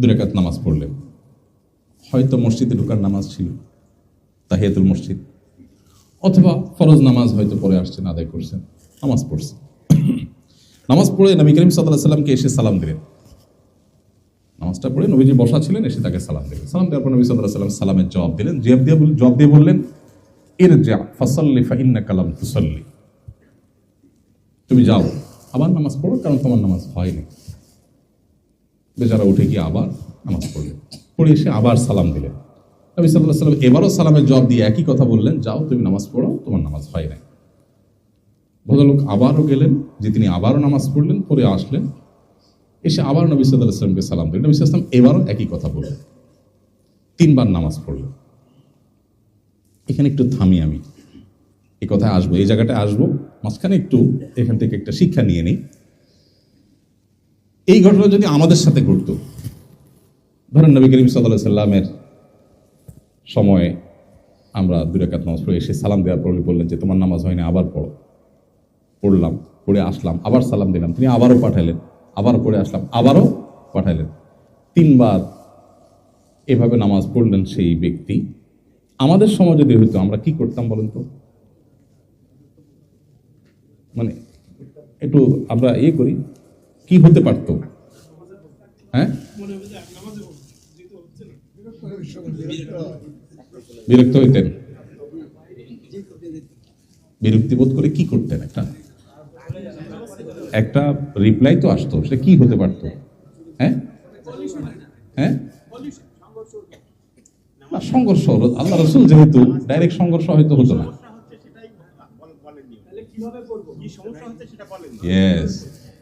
দুরাকাত নামাজ পড়লেন হয়তো মসজিদে ঢোকার নামাজ ছিল, তাহিয়াতুল মসজিদ। অথবা ফরজ নামাজ হয়তো পরে আসছেন, আদায় করছেন, নামাজ পড়ছেন। নামাজ পড়ে নবী করিম সাল্লাহ সাল্লামকে এসে সালাম দিলেন। নামাজটা পড়ে নবীজি বসা ছিলেন, এসে তাকে সালাম দিলেন। সালাম দেওয়ার পর নবী সাল্লাহ সাল্লাম সালামের জবাব দিলেন। জবাব দিয়ে জবাব দিয়ে বললেন এর যা ফসল্লি ফাইন্না কালাম তুসল্লি। তুমি যাও, আবার নামাজ পড়ো, কারণ তোমার নামাজ হয়নি। বেচারা উঠে গিয়ে আবার নামাজ পড়লেন পড়ে এসে আবার সালাম দিলেন। নবী সাল্লাহ সাল্লাম এবারও সালামের জবাব দিয়ে একই কথা বললেন, যাও তুমি নামাজ পড়ো, তোমার নামাজ হয় নাই। ভদ্রলোক আবারও গেলেন, যে তিনি আবারও নামাজ পড়লেন পরে আসলেন। এসে আবার নবী সাল্লাহ আসলামকে সালাম দিলেন। নবী সাল্লাম এবারও একই কথা বললেন। তিনবার নামাজ পড়লেন। এখানে একটু থামি আমি। এই কথায় আসব, এই জায়গাটায় আসব। মাঝখানে একটু এখান থেকে একটা শিক্ষা নিয়ে নিই। এই ঘটনা যদি আমাদের সাথে ঘটতো, ধরেন নবী করিম সাল্লাহ সাল্লামের সময়ে আমরা দুই রাকাত নামাজ পড়ে এসে সালাম দেওয়ার পর বললেন যে, তোমার নামাজ হয়নি, আবার পড়ো। পড়লাম, পড়ে আসলাম, আবার সালাম দিলাম। তিনি আবারও পাঠাইলেন, আবার পড়ে আসলাম, আবারও পাঠাইলেন। তিনবার এভাবে নামাজ পড়লেন সেই ব্যক্তি। আমাদের সময় যদি হইতো, আমরা কি করতাম বলেন তো? মানে একটু আমরা ইয়ে করি কি হতে পারতো? হ্যাঁ? বিরক্ত হইতেন। বিরক্তি বোধ করে কি করতেন একটা? একটা রিপ্লাই তো আসতো সে কি হতে পারতো? হ্যাঁ? হ্যাঁ? না, সংঘর্ষ হলো আল্লাহ রসুল যেহেতু ডাইরেক্ট সংঘর্ষ হয়তো হতো না।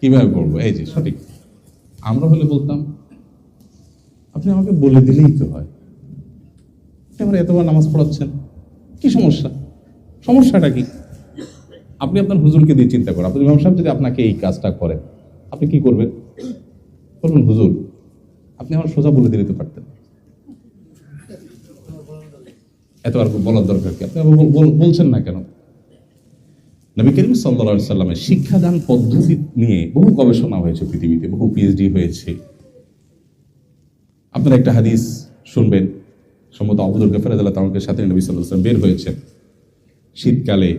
কীভাবে পড়ব এই যে, সঠিক। আমরা হলে বলতাম, আপনি আমাকে বলে দিলেই তো হয়। আমার এতবার নামাজ পড়াচ্ছেন, কি সমস্যা? সমস্যাটা কি? আপনি আপনার হুজুরকে দিয়ে চিন্তা করেন। আপনি সাহেব যদি আপনাকে এই কাজটা করেন, আপনি কি করবেন? বলবেন, হুজুর, আপনি আমার সোজা বলে দিলে তো পারতেন। এতবার বলার দরকার কি? আপনি বলছেন না কেন? নবী করিম সাল্লা সাল্লামের শিক্ষাদান পদ্ধতি নিয়ে বহু গবেষণা হয়েছে পৃথিবীতে, বহু পিএইচডি হয়েছে। আপনারা একটা হাদিস শুনবেন, সম্ভবত আবুদুল গফরাদ আল্লাহ তামকের সাথে নবী সাল্লাম বের হয়েছে শীতকালে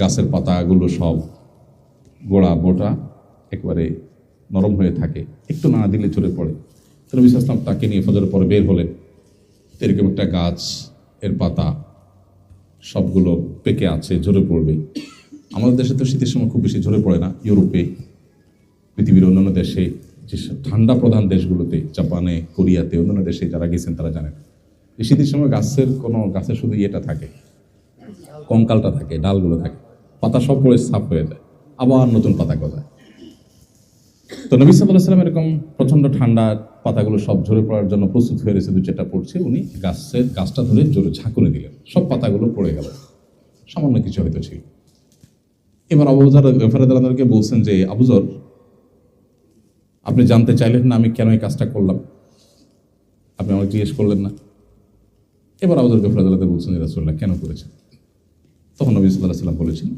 গাছের পাতাগুলো সব গোড়া বোটা একবারে নরম হয়ে থাকে, একটু না দিলে ঝরে পড়ে। তো নবী সাল্লাম তাকে নিয়ে ফজরের পরে বের হলেন। এরকম একটা গাছ, এর পাতা সবগুলো পেকে আছে, ঝরে পড়বে। আমাদের দেশে তো শীতের সময় খুব বেশি ঝরে পড়ে না, ইউরোপে, পৃথিবীর অন্যান্য দেশে যেসব ঠান্ডা প্রধান দেশগুলোতে, জাপানে, কোরিয়াতে, অন্যান্য দেশে যারা গেছেন তারা জানেন। এই শীতের সময় গাছের কোনো গাছের শুধু ইয়েটা থাকে, কঙ্কালটা থাকে, ডালগুলো থাকে, পাতা সব পড়ে সাফ হয়ে যায়, আবার নতুন পাতা গজায়। তো নবী সাল্লাহ সাল্লাম এরকম প্রচণ্ড ঠান্ডা পাতাগুলো সব ঝরে পড়ার জন্য প্রস্তুত হয়ে রয়েছে দু চারটা পড়ছে। উনি গাছের গাছটা ধরে জোরে ঝাঁকুনি দিলেন। সব পাতাগুলো পড়ে গেল। সামান্য কিছু হয়তো ছিল। এবার আবুজার ফেরাদারকে বলছেন যে আবুজর আপনি জানতে চাইলেন না আমি কেন এই কাজটা করলাম। আপনি আমাকে জিজ্ঞেস করলেন না। এবার আবুজর গফরাদালাতে বলছেন যে রাসুল্লাহ কেন করেছেন? তখন নবী সাল্লাহ সাল্লাম বলেছেন,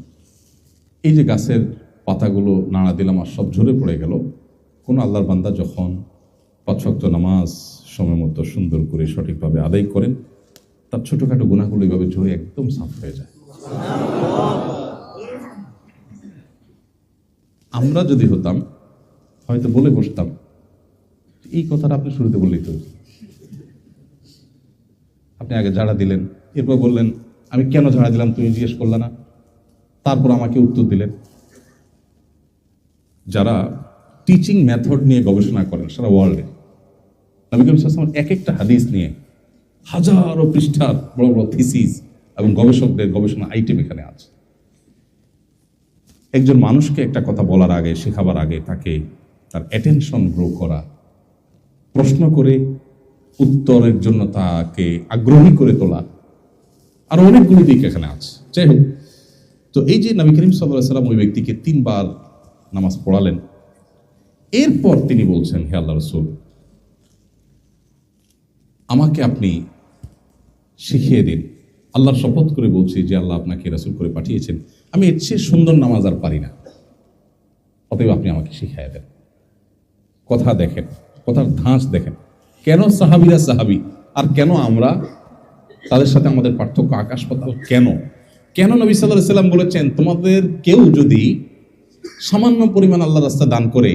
এই যে গাছের পাতাগুলো নাড়া দিলাম আর সব ঝরে পড়ে গেল, কোন আল্লাহর বান্দা যখন পাঁচশক্ত নামাজ সময় মতো সুন্দর করে সঠিকভাবে আদায় করেন, তার ছোটোখাটো গুণাগুলো এইভাবে ঝরে একদম সাফ হয়ে যায়। আমরা যদি হতাম, হয়তো বলে বসতাম, এই কথাটা আপনি শুরুতে বললেই তো আপনি আগে ঝাড়া দিলেন, এরপর বললেন, আমি কেন ঝাড়া দিলাম? তুমি জিজ্ঞেস করলে না। তারপর আমাকে উত্তর দিলেন, যারা টিচিং মেথড নিয়ে গবেষণা করেন সারা ওয়ার্ল্ডে নবী করিম ওয়াসাল্লাম এক একটা হাদিস নিয়ে হাজারো পৃষ্ঠার বড় বড় থিসিস এবং গবেষকদের গবেষণা আইটেম এখানে আছে। একজন মানুষকে একটা কথা বলার আগে, শেখাবার আগে তাকে তার অ্যাটেনশন গ্রো করা, প্রশ্ন করে উত্তরের জন্য তাকে আগ্রহী করে তোলা, আর অনেকগুলো দিক এখানে আছে। যাই হোক, তো এই যে নবী করিম সাল্লাহ সাল্লাম ওই ব্যক্তিকে তিনবার নামাজ পড়ালেন এরপর তিনি বলছেন, হে আল্লাহ রসুল, আমাকে আপনি শিখিয়ে দিন। আল্লাহর শপথ করে বলছি যে আল্লাহ আপনাকে রাসুল করে পাঠিয়েছেন। আমি এর চেয়ে সুন্দর নামাজ আর পারি না। অতএব আপনি আমাকে শিখিয়ে দেন। কথা দেখেন, কথার ধাঁচ দেখেন। কেন সাহাবিরা সাহাবি? আর কেন আমরা? তাদের সাথে আমাদের পার্থক্য আকাশ পাতাল কেন? কেন নবী সাল্লাহ সাল্লাম বলেছেন, তোমাদের কেউ যদি সামান্য পরিমাণ আল্লাহ রাস্তা দান করে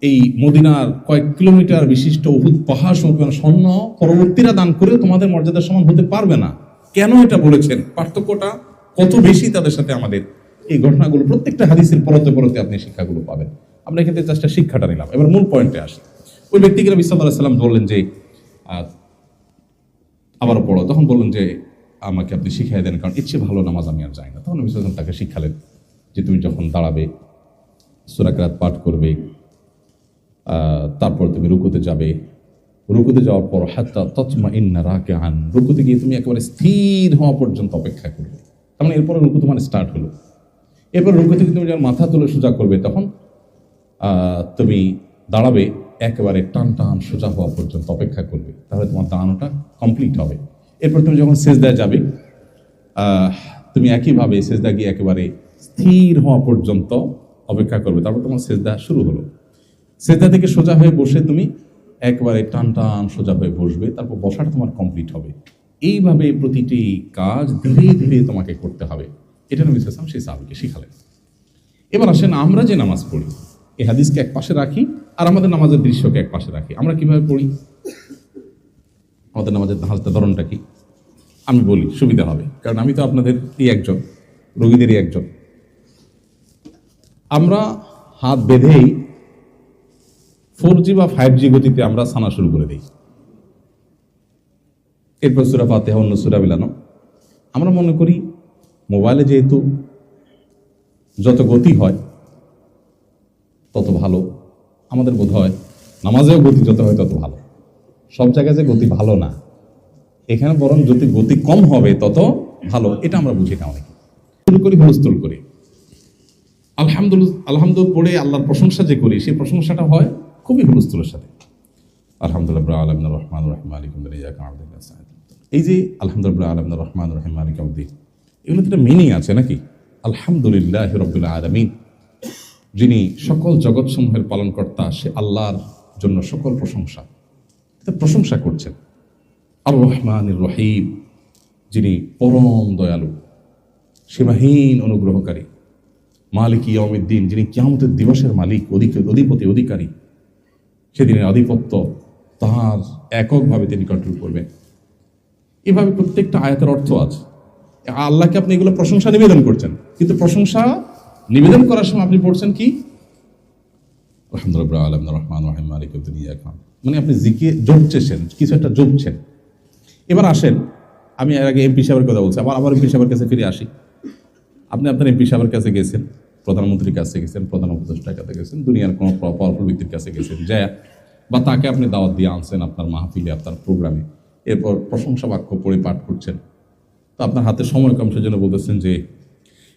এই মদিনার কয়েক কিলোমিটার বিশিষ্ট উহুদ পাহাড় সমপরিমাণ স্বর্ণ পরবর্তীরা দান করে তোমাদের মর্যাদার সমান হতে পারবে না। কেন এটা বলেছেন? পার্থক্যটা কত বেশি তাদের সাথে আমাদের? এই ঘটনাগুলো প্রত্যেকটা হাদিসের পরতে পরতে আপনি শিক্ষাগুলো পাবেন। আমরা এখান থেকে শিক্ষাটা নিলাম। এবার মূল পয়েন্টে আসি। ওই ব্যক্তিকে নবী বললেন যে আহ, আবারও পড়ো। তখন বললেন যে আমাকে আপনি শিখিয়ে দেন কারণ ইচ্ছে ভালো নামাজ আমি আর যাই না। তখন নবী তাকে শিক্ষালেন যে তুমি যখন দাঁড়াবে সুরাকরাত পাঠ করবে তারপর তুমি রুকুতে যাবে। রুকুতে যাওয়ার পর হাত্তা তৎমা ইন্না রাকে আন রুকুতে গিয়ে তুমি একেবারে স্থির হওয়া পর্যন্ত অপেক্ষা করবে। তার মানে এরপরে রুকু তোমার স্টার্ট হলো। এরপর রুকু থেকে তুমি যখন মাথা তুলে সোজা করবে, তখন তুমি দাঁড়াবে, একেবারে টান টান সোজা হওয়া পর্যন্ত অপেক্ষা করবে। তাহলে তোমার দাঁড়ানোটা কমপ্লিট হবে। এরপর তুমি যখন সেজদায় যাবে তুমি একইভাবে সেজদা গিয়ে একেবারে স্থির হওয়া পর্যন্ত অপেক্ষা করবে। তারপর তোমার সেজদা শুরু হলো। সেজদা থেকে সোজা হয়ে বসে তুমি একবারে টান টান সোজা হয়ে বসবে, তারপর বসাটা তোমার কমপ্লিট হবে। এইভাবে প্রতিটি কাজ ধীরে ধীরে তোমাকে করতে হবে। এটা নবী সাল্লাম সেই সাহাবিকে শিখালেন। এবার আসেন, আমরা যে নামাজ পড়ি, এই হাদিসকে এক পাশে রাখি আর আমাদের নামাজের দৃশ্যকে এক পাশে রাখি। আমরা কীভাবে পড়ি? আমাদের নামাজের হালতে ধরনটা কি? আমি বলি, সুবিধা হবে। কারণ আমি তো আপনাদেরই একজন, রোগীদেরই একজন। আমরা হাত বেঁধেই ফোর জি বা ফাইভ জি গতিতে আমরা সানা শুরু করে দিই। এরপর সুরা ফাতেহা, অন্য সুরা বিলানো আমরা মনে করি, মোবাইলে যেহেতু যত গতি হয়, তত ভালো। আমাদের বোধ হয়, নামাজেও গতি যত হয় তত ভালো। সব জায়গায় যে গতি ভালো না, এখানে বরং যদি গতি কম হবে, তত ভালো। এটা আমরা বুঝি না অনেকে। শুরু করি, হুলস্থুল করি। আলহামদুলিল্লাহ আলহামদুল পড়ে আল্লাহর প্রশংসা যে করি, সেই প্রশংসাটা হয় খুবই হুলস্থুলের সাথে। আলহামদুলিল্লাহ আলম রহমান রহিম আলিক এই যে আলহামদুলিল্লাহ আলম রহমান রহিম এগুলো একটা মিনিং আছে নাকি? আলহামদুলিল্লাহ রবিল্লা আলমিন, যিনি সকল জগৎসমূহের পালনকর্তা, সে আল্লাহর জন্য সকল প্রশংসা। প্রশংসা করছেন। আর রহমান রহিম, যিনি পরম দয়ালু, সীমাহীন অনুগ্রহকারী, মালিক ইয়মিদ্দিন যিনি কিয়ামতের দিবসের মালিক অধিপতি, অধিকারী। সেদিনের আধিপত্য তাহার এককভাবে তিনি কন্ট্রোল করবেন। এভাবে প্রত্যেকটা আয়াতের অর্থ আছে। আল্লাহকে আপনি এগুলো প্রশংসা নিবেদন করছেন। কিন্তু প্রশংসা নিবেদন করার সময় আপনি পড়ছেন কি? আলহামদুলিল্লাহ আলম রহমান রহিম মালিক দুনিয়া খান মানে আপনি জিকে জপছেন, কিছু একটা জপছেন। এবার আসেন, আমি এর আগে এমপি সাহেবের কথা বলছি, আবার আবার এমপি সাহেবের কাছে ফিরে আসি। আপনি আপনার এমপি সাহেবের কাছে গেছেন। প্রধানমন্ত্রীর কাছে গেছেন, প্রধান উপদেষ্টার কাছে গেছেন, দুনিয়ার কোনো পাওয়ারফুল ব্যক্তির কাছে গেছেন যায় বা তাকে আপনি দাওয়াত দিয়ে আনছেন আপনার মাহফিলে, আপনার প্রোগ্রামে এরপর প্রশংসা বাক্য পড়ে পাঠ করছেন। তো আপনার হাতে সময় কম, সেজন্য বলতেছেন যে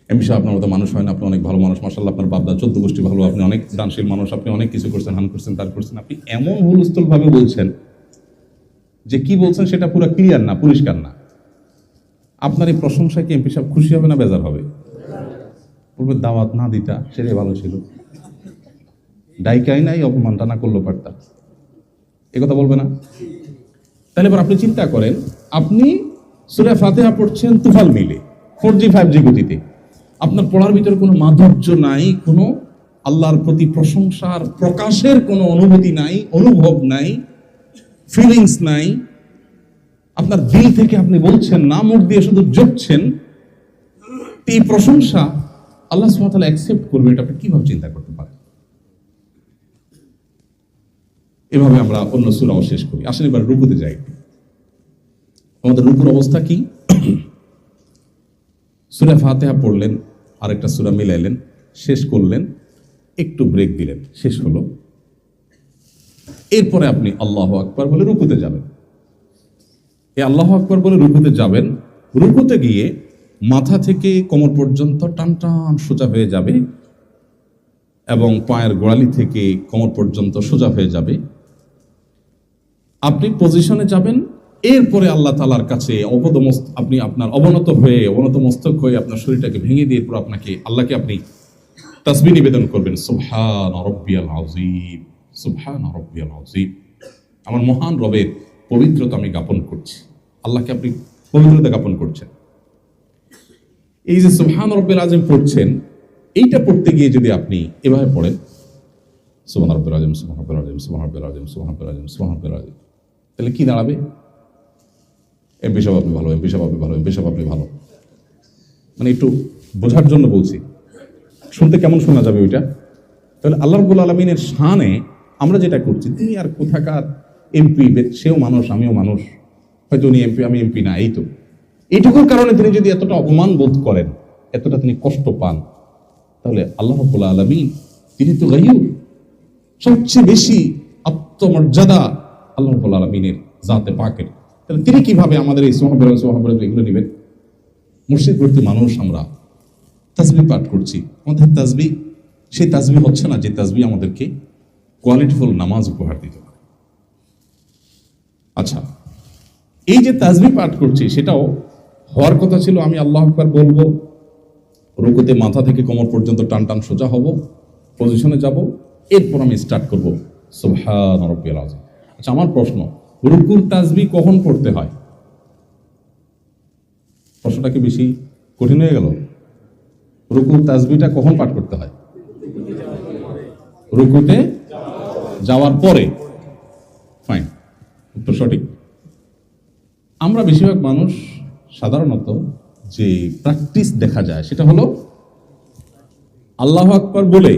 এমপি সাহেব আপনার মতো মানুষ হয় না, আপনি অনেক ভালো মানুষ মাসাল্লাহ আপনার বাপদা চোদ্দ গোষ্ঠী ভালো, আপনি অনেক দানশীল মানুষ, আপনি অনেক কিছু করছেন, হান করছেন, তার করছেন, আপনি এমন হুলস্থুল ভাবে বলছেন যে কি বলছেন সেটা পুরো ক্লিয়ার না, পরিষ্কার না। আপনার এই প্রশংসায় কি এমপি সাহেব খুশি হবে না, বেজার হবে? পূর্বে দাওয়াত না দিতা, সেটাই ভালো ছিল। ডাইকাই নাই, অপমানটা না করল পারতা। এ কথা বলবে না। তাহলে এবার আপনি চিন্তা করেন, আপনি সুরে ফাতেহা পড়ছেন তুফাল মিলে ফোর জি ফাইভ জি গতিতে। আপনার পড়ার ভিতরে কোনো মাধুর্য নাই, কোনো আল্লাহর প্রতি প্রশংসার প্রকাশের কোনো অনুভূতি নাই, অনুভব নাই ফিলিংস নাই। আপনার দিল থেকে আপনি বলছেন, না মুখ দিয়ে শুধু জপছেন এই প্রশংসা আল্লাহ সুমাতালা অ্যাকসেপ্ট করবে এটা আপনি কীভাবে চিন্তা করতে পারেন? এভাবে আমরা অন্য সুরাও শেষ করি। আসলে এবার রুকুতে যাই। আমাদের রুকুর অবস্থা কি? সুরা ফাতেহা পড়লেন, আরেকটা সুরা মিলাইলেন, শেষ করলেন, একটু ব্রেক দিলেন, শেষ হলো। এরপরে আপনি আল্লাহ আকবর বলে রুকুতে যাবেন। এই আল্লাহ আকবর বলে রুকুতে যাবেন, রুকুতে গিয়ে মাথা থেকে কোমর পর্যন্ত টান টান সোজা হয়ে যাবে এবং পায়ের গোড়ালি থেকে কোমর পর্যন্ত সোজা হয়ে যাবে। আপনি পজিশনে যাবেন, এরপরে আল্লাহ তালার কাছে অবদমস্ত, আপনি আপনার অবনত হয়ে, অবনত মস্তক হয়ে আপনার শরীরটাকে ভেঙে দিয়ে এরপর আপনাকে আল্লাহকে আপনি তাসবি নিবেদন করবেন, সুবহান রব্বিয়াল আমার মহান রবের পবিত্রতা আমি জ্ঞাপন করছি। আল্লাহকে আপনি পবিত্রতা জ্ঞাপন করছেন। এই যে সুবহান রব্বিল আযীম পড়ছেন, এইটা পড়তে গিয়ে যদি আপনি এভাবে পড়েন, সুবহান রব্বিল আযীম, সুবহান রব্বিল আযীম, সুবহান রব্বিল আযীম, সুবহান রব্বিল আযীম, সুবহান রব্বিল আযীম, তাহলে কি দাঁড়াবে? এমপি সাহেব আপনি ভালো, এমপি সাহেব আপনি ভালো, এমপি সাহেব আপনি ভালো। মানে একটু বোঝার জন্য বলছি, শুনতে কেমন শোনা যাবে ওইটা? তাহলে আল্লাহ রবুল আলমিনের শানে আমরা যেটা করছি তুমি আর কোথাকার এমপি, সেও মানুষ, আমিও মানুষ, হয়তো উনি এমপি, আমি এমপি না, এই তো। এইটুকুর কারণে তিনি যদি এতটা অপমান বোধ করেন, এতটা তিনি কষ্ট পান, তাহলে আল্লাহ আলমিন, তিনি তো গাইয়ুর সবচেয়ে বেশি আত্মমর্যাদা আল্লাহ আলমিনের জাতে পাকের। তাহলে তিনি কীভাবে আমাদের এই সোহাবের সোহাবের এগুলো নেবেন? মুর্শিদ ভর্তি মানুষ আমরা তাজবি পাঠ করছি। আমাদের তাজবি সেই তাজবি হচ্ছে না যে তাজবি আমাদেরকে কোয়ালিটিফুল নামাজ উপহার দিতে পারে। আচ্ছা এই যে তাজবি পাঠ করছি, সেটাও হওয়ার কথা ছিল, আমি আল্লাহ আকবার বলব, রুকুতে মাথা থেকে কোমর পর্যন্ত টান টান সোজা হব পজিশনে যাব, এরপর আমি স্টার্ট করব আযীম। আচ্ছা আমার প্রশ্ন, রুকুর তাজবি কখন পড়তে হয়? প্রশ্নটা কি বেশি কঠিন হয়ে গেল? রুকুর তাজবিটা কখন পাঠ করতে হয়? রুকুতে যাওয়ার পরে। ফাইন উত্তর সঠিক। আমরা বেশিরভাগ মানুষ সাধারণত যে প্র্যাকটিস দেখা যায় সেটা হলো আল্লাহ আকবার বলে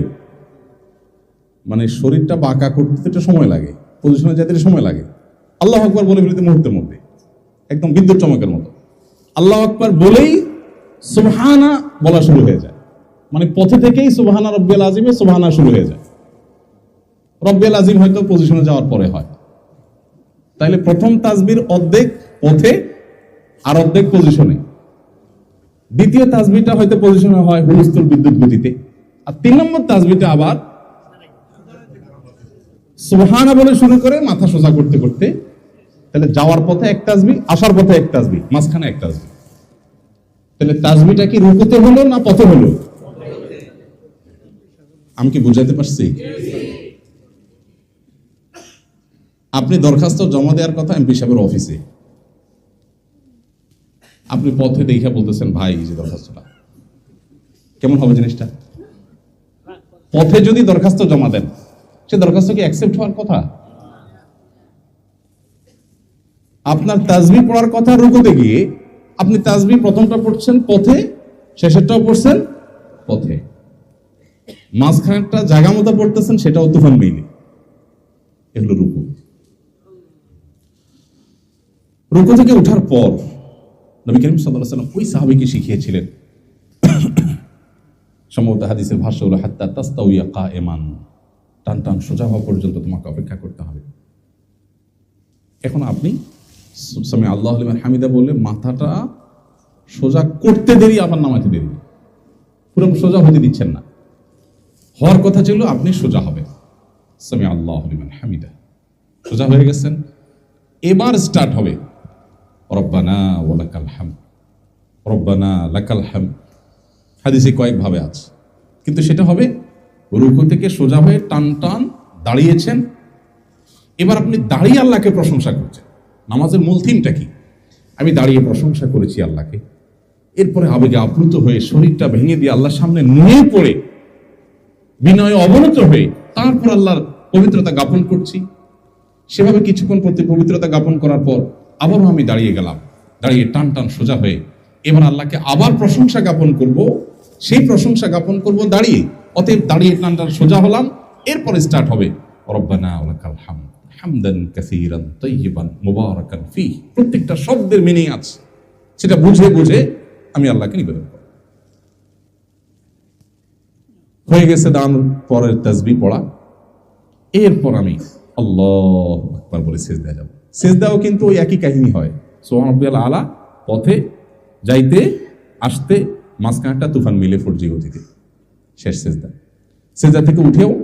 মানে শরীরটা বাঁকা করতে একটু সময় লাগে পজিশনে যেতে সময় লাগে। আল্লাহ আকবার বলে ফেলতে মুহূর্তের মধ্যে, একদম বিদ্যুৎ চমকের মতো। আল্লাহ আকবার বলেই সুবহানা বলা শুরু হয়ে যায়। মানে পথে থেকেই সুবহানা রব্বিয়াল আজিমে সুবহানা শুরু হয়ে যায়। রব্বিয়াল আজিম হয়তো পজিশনে যাওয়ার পরে হয়। তাইলে প্রথম তাজবির অর্ধেক পথে আর অর্ধেক পজিশনে দ্বিতীয় তাজবিটা হয়তো পজিশনে হয় হুলস্থুল বিদ্যুৎ গতিতে। আর তিন নম্বর তাজবিটা আবার সুবহানা বলে শুরু করে, মাথা সোজা করতে করতে। তাহলে যাওয়ার পথে এক তাজবি আসার পথে এক তাজবি মাঝখানে এক তাজবি তাহলে তাজবিটা কি রুকুতে হলো না পথে হলো? আমি কি বুঝাতে পারছি? আপনি দরখাস্ত জমা দেওয়ার কথা এমপি সাহেবের অফিসে। আপনি পথে দেখে বলতেছেন, ভাই যে দরখাস্তটা। কেমন হবে জিনিসটা? পথে যদি দরখাস্ত জমা দেন, সে দরখাস্ত কি অ্যাকসেপ্ট হওয়ার কথা? আপনার তাজবি পড়ার কথা রুকুতে গিয়ে আপনি তাজবি প্রথমটা পড়ছেন পথে, শেষেরটাও পড়ছেন পথে। মাঝখানেরটা জায়গা মতো পড়তেছেন, সেটাও তুফান মেইলে। এগুলো রুকু। রুকু থেকে ওঠার পর নবী করিম সাল্লাহ সাল্লাম ওই সাহাবিকে শিখিয়েছিলেন। সম্ভবত হাদিসের ভাষ্য হলো, হাত্তা তাস্তাউইয়া কা এমান টান টান, সোজা হওয়া পর্যন্ত তোমাকে অপেক্ষা করতে হবে। এখন আপনি সামি আল্লাহ আলিমান হামিদা বলে মাথাটা সোজা করতে দেরি, আবার নামাতে দেরি। পুরো সোজা হতে দিচ্ছেন না। হওয়ার কথা ছিল আপনি সোজা হবে সামি আল্লাহ আলিমান হামিদা। সোজা হয়ে গেছেন। এবার স্টার্ট হবে। রব্বানা ওলাকাল হাম রব্বানা, লাকাল হাম হাদিসে কয়েকভাবে আছে। কিন্তু সেটা হবে রুকু থেকে সোজা হয়ে টান টান দাঁড়িয়েছেন। এবার আপনি দাঁড়িয়ে আল্লাহকে প্রশংসা করছেন। নামাজের মূল থিমটা কি? আমি দাঁড়িয়ে প্রশংসা করেছি আল্লাহকে। এরপরে আবেগে আপ্লুত হয়ে শরীরটা ভেঙে দিয়ে আল্লাহর সামনে নুয়ে পড়ে বিনয়ে অবনত হয়ে তারপর আল্লাহর পবিত্রতা জ্ঞাপন করছি। সেভাবে কিছুক্ষণ প্রতি পবিত্রতা জ্ঞাপন করার পর আবারও আমি দাঁড়িয়ে গেলাম। দাঁড়িয়ে টান টান সোজা হয়ে এবার আল্লাহকে আবার প্রশংসা জ্ঞাপন করব। সেই প্রশংসা জ্ঞাপন করব দাঁড়িয়ে। অতএব দাঁড়িয়ে টান টান সোজা হলাম, এরপরে স্টার্ট হবে। ফি প্রত্যেকটা শব্দের মিনিং আছে। সেটা বুঝে বুঝে আমি আল্লাহকে নিবেদন করব। হয়ে গেছে দান, পরের তাসবিহ পড়া। এরপর আমি আল্লাহ আকবার বলে সেজদা যাব। সেজদাও কিন্তু ওই একই কাহিনী হয়। সোহান রব্বিয়াল আলা পথে যাইতে, আসতে, মাঝখানটা তুফান মিলে ফোর জি গতিতে। শেষ সেজদা। সেজদা থেকে উঠেও